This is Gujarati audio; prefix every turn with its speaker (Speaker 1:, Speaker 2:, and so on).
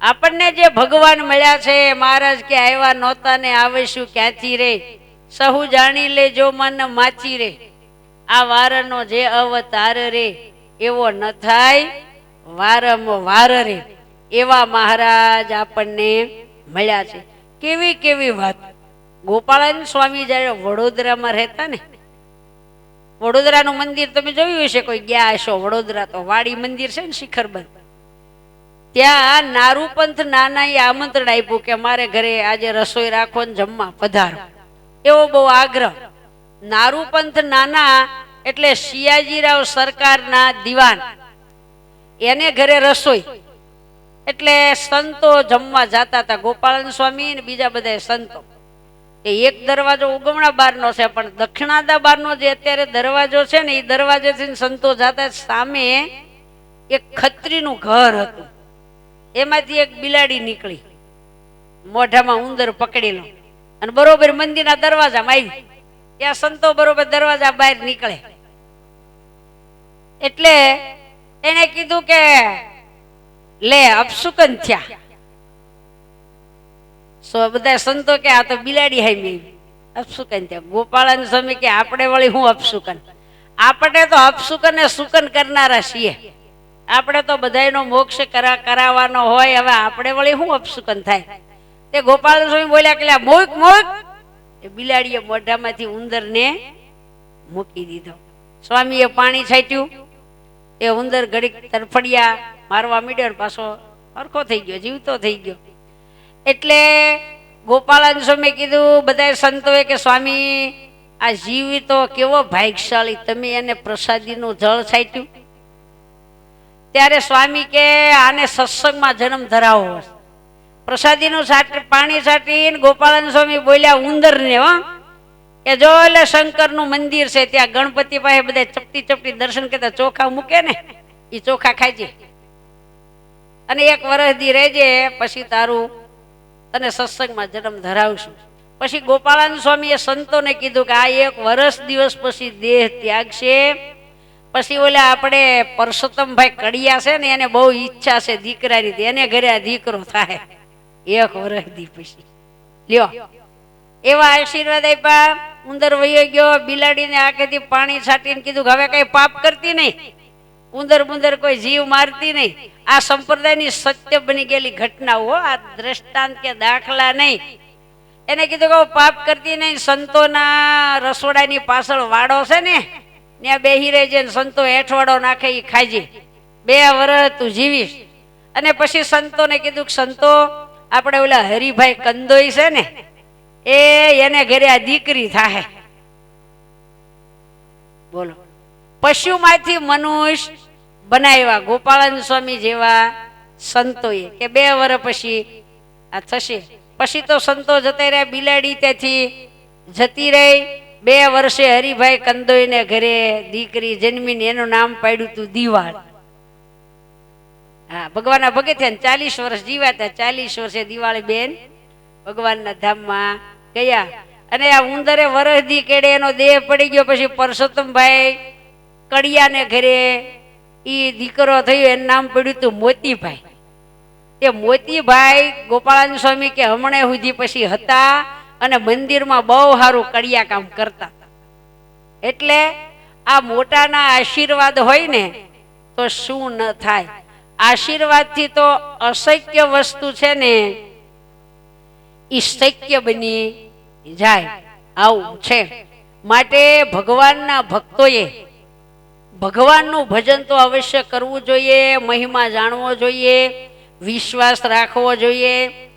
Speaker 1: આપણને જે ભગવાન મળ્યા છે મહારાજ કે આવ્યા નહોતા ને આવીશું ક્યાંથી રે? સહુ જાણી લે જો મન માચી રે. આ વારનો જે અવતાર રે, એવો ન થાય વારમ વાર રે. એવા મહારાજ આપણને મળ્યા છે. કેવી કેવી વાત? ગોપાળાન સ્વામી જ્યારે વડોદરામાં રહેતા ને, વડોદરાનું મંદિર તમે જોયું હશે કોઈ? ગયા હશો વડોદરા તો વાડી મંદિર છે ને શિખરબંધ ત્યાં નારુપંથ નાના એ આમંત્રણ આપ્યું કે મારે ઘરે આજે રસોઈ રાખો ને જમવા પધારો. એવો બહુ આગ્રહ. નારુપંથ નાના એટલે શિયાજીરાવ સરકારના દિવાન. એને ઘરે રસોઈ. એટલે સંતો જમવા જતા હતા. ગોપાલન સ્વામી ને બીજા બધા સંતો. એ એક દરવાજો ઉગમણા બારનો છે, પણ દક્ષિણાદા બારનો જે અત્યારે દરવાજો છે ને, એ દરવાજેથી સંતો જતા સામે એક ખત્રીનું ઘર હતું. એમાંથી એક બિલાડી નીકળી. મોઢામાં ઉંદર પકડી લો અને બરોબર મંદિરના દરવાજામાં આવી. ત્યાં સંતો બરોબર દરવાજા બહાર નીકળે. એટલે એને કીધું કે, લે અપસુકન થયા. સો બધા સંતો કે, આ તો બિલાડી હાઈ અપસુકન થયા. ગોપાળન સ્વામી કે, આપણે વળી હું અપસુકન આપણે તો અપસુકન ને સુકન કરનારા છીએ. આપણે તો બધાયનો મોક્ષ કરા, કરાવવાનો હોય, હવે આપણે વળી શું અપસુકન થાય? તે ગોપાલ સ્વામી બોલ્યા કે મોક મોક. એ બિલાડીએ મોઢામાંથી ઉંદરને મૂકી દીધો. સ્વામીએ પાણી છાંટ્યું. એ ઉંદર ઘડીક તરફડિયા મારવા મીડ્યો પાછો હરખો થઈ ગયો, જીવતો થઈ ગયો. એટલે ગોપાલન સ્વામી કીધું બધા સંતોએ કે સ્વામી, આ જીવ તો કેવો ભાગ્યશાળી તમે એને પ્રસાદીનું જળ છાંટ્યું. ત્યારે સ્વામી કે, આને સત્સંગમાં જન્મ ધરાવો. પ્રસાદીનું સાટી, પાણી છાંટીને ગોપાલન સ્વામી બોલ્યા, ઉંદરને, હો. કે જો એટલે શંકરનું મંદિર છે, ત્યાં ગણપતિ પાસે બધા ચપટી ચપટી દર્શન કરતા ચોખા મૂકે ને એ ચોખા ખાજે અને એક વર્ષ દી રહેજે, પછી તારું તને સત્સંગમાં જન્મ ધરાવશું. પછી ગોપાલન સ્વામીએ સંતોને કીધું કે, આ એક વર્ષ દિવસ પછી દેહ ત્યાગશે. પછી ઓલા આપણે પરસોત્તમભાઈ કડિયા છે ને, એને બહુ ઈચ્છા છે દીકરાની એને ઘરે આ દીકરો થાય. એક વર્ષ દી પછી. લ્યો. એવા આશીર્વાદ આપ્યા. ઉંદર વયો ગયો, બિલાડીને આખેથી પાણી છાંટીને કીધું હવે કઈ પાપ કરતી નહીં. ઉંદર બુંદર કોઈ જીવ મારતી નહીં. આ સંપ્રદાયની સત્ય બની ગયેલી ઘટના હો, આ દ્રષ્ટાંત કે દાખલા નહીં. એને કીધું કે પાપ કરતી નહીં. સંતોના રસોડાની પાછળ વાડો છે ને ત્યાં બેહી રહેજે ને સંતો હેઠવાડો નાખે એ ખાજે. બે વર્ષ તું જીવીશ. અને પછી સંતોને કીધું કે સંતો, આપણે ઓલા હરિભાઈ કંદોઈ છે ને, એ એને ઘરે આ દીકરી થાય બોલો. પશુમાંથી મનુષ્ય બનાવ્યા ગોપાળન સ્વામી જેવા સંતોએ, કે બે વર્ષ પછી આ થશે. પછી તો સંતો જતા રહ્યા, બિલાડી ત્યાંથી જતી રહી. બે વર્ષે હરિભાઈ કંદોઈને ઘરે દીકરી જન્મીને એનું નામ પાડ્યું તું દિવાળ. હા, ભગવાનના ભગત ચાલીસ વર્ષ જીવાતા ચાલીસ વર્ષે દિવાળી બેન ભગવાનના ધામમાં ગયા. અને આ ઉંદરે વરસદી કેડે એનો દેહ પડી ગયો, પછી પરસોત્તમભાઈ કડિયાને ઘરે એ દીકરો થયો, એનું નામ પડ્યું તું મોતીભાઈ. એ મોતીભાઈ ગોપાળાન સ્વામી કે હમણાં સુધી પછી હતા અને મંદિરમાં બહુ સારું કડિયા કામ કરતા. એટલે આ મોટાના આશીર્વાદ હોય ને, તો શું ન થાય? આશીર્વાદથી તો અશક્ય વસ્તુ છે ને એ શક્ય બની જાય. આવું છે. માટે ભગવાનના ભક્તોએ, ભગવાનનું ભજન તો અવશ્ય કરવું જોઈએ, મહિમા જાણવો જોઈએ, વિશ્વાસ રાખવો જોઈએ.